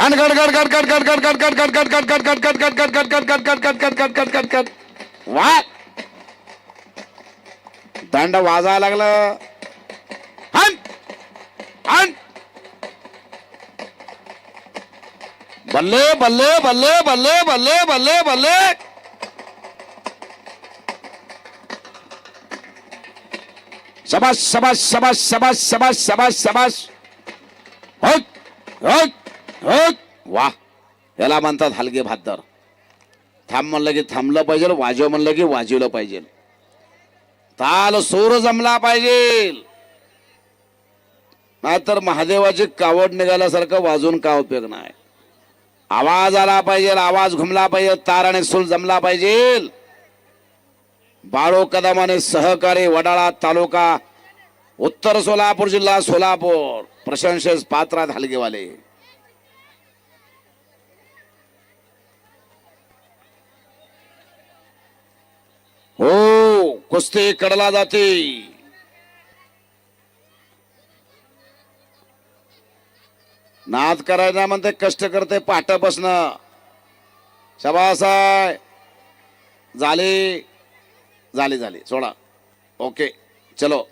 आणि गट गट कट गट गट गट कट गट गट कट कट कट कट कट कट कट कट कट कट कट कट कट कट गट वा दंड वाजायला लागलं हन हन बल्ले बल्ले बल्ले बल्ले बल्ले बल्ले बल्ले शबाश शबाश शबाश शबाश शबाश शबाश शबाश हट हट वा. याला म्हणतात हलगे भातर थांब म्हणलं की थांबलं पाहिजे वाजव म्हणलं की वाजवलं पाहिजे. ताल सूर जमला पाहिजे. नाहीतर महादेवाची कावड निघाल्यासारखं वाजून का उपयोग नाही. आवाज आला पाहिजे आवाज घुमला पाहिजे तार आणि सूल जमला पाहिजे. बाळो कदमाने सहकारी वडाळा तालुका उत्तर सोलापूर जिल्हा सोलापूर. प्रशंसेस पात्रात हलगेवाले हो कुस्ती कडला जाते. नाद करायला म्हणते कष्ट करते पाठ बसणं. शबासाय झाली. झाली झाली. सोडा. ओके. चलो.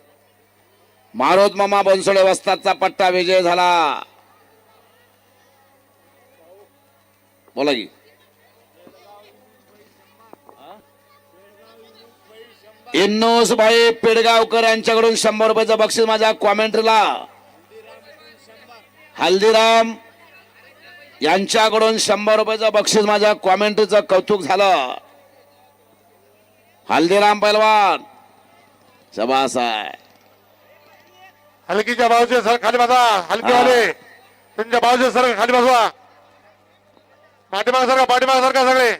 मारोत मामा बनसोडे वस्ताचा पट्टा विजय झाला. बोला की. इन्नोस भाई पेडगावकर यांच्याकडून शंभर रुपयाचं बक्षीस माझ्या कॉमेंट्रीला. हल्दीराम यांच्याकडून शंभर रुपयाचं बक्षीस माझ्या कॉमेंट्रीचं कौतुक झालं. हल्दीराम पैलवान आहे हलकीच्या बाजूचे सर खाली बसा हलकीवाले. त्यांच्या बाजूचे सर खाली बसवा. पाठीमाग सारखा पाठीमाग सारखा सगळे.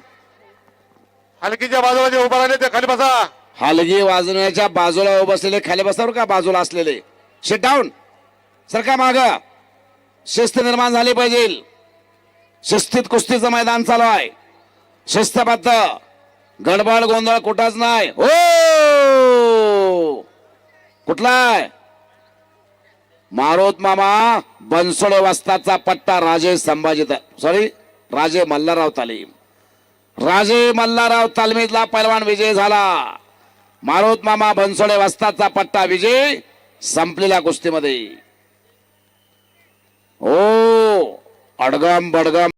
हलकीच्या बाजूला जे उभा राहिले ते खाली बसा. हलगी वाजवण्याच्या बाजूला उभं असलेले खाली बसल्यावर का बाजूला असलेले? शेट डाऊन सरका माग? शिस्त निर्माण झाली पाहिजे. शिस्तीत कुस्तीचं मैदान चालू आहे. शिस्तबद्ध. गडबड गोंधळ कुठंच नाही. हो! कुठला आहे? मारोत मामा बनसोडे वस्ताचा पट्टा राजे संभाजी सॉरी राजे मल्हारराव तालीम. राजे मल्हारराव तालमीतला पैलवान विजय झाला. मारोत मामा बनसोडे वस्ताचा पट्टा विजय संपलेल्या कुस्तीमध्ये. हो अडगम बडगम.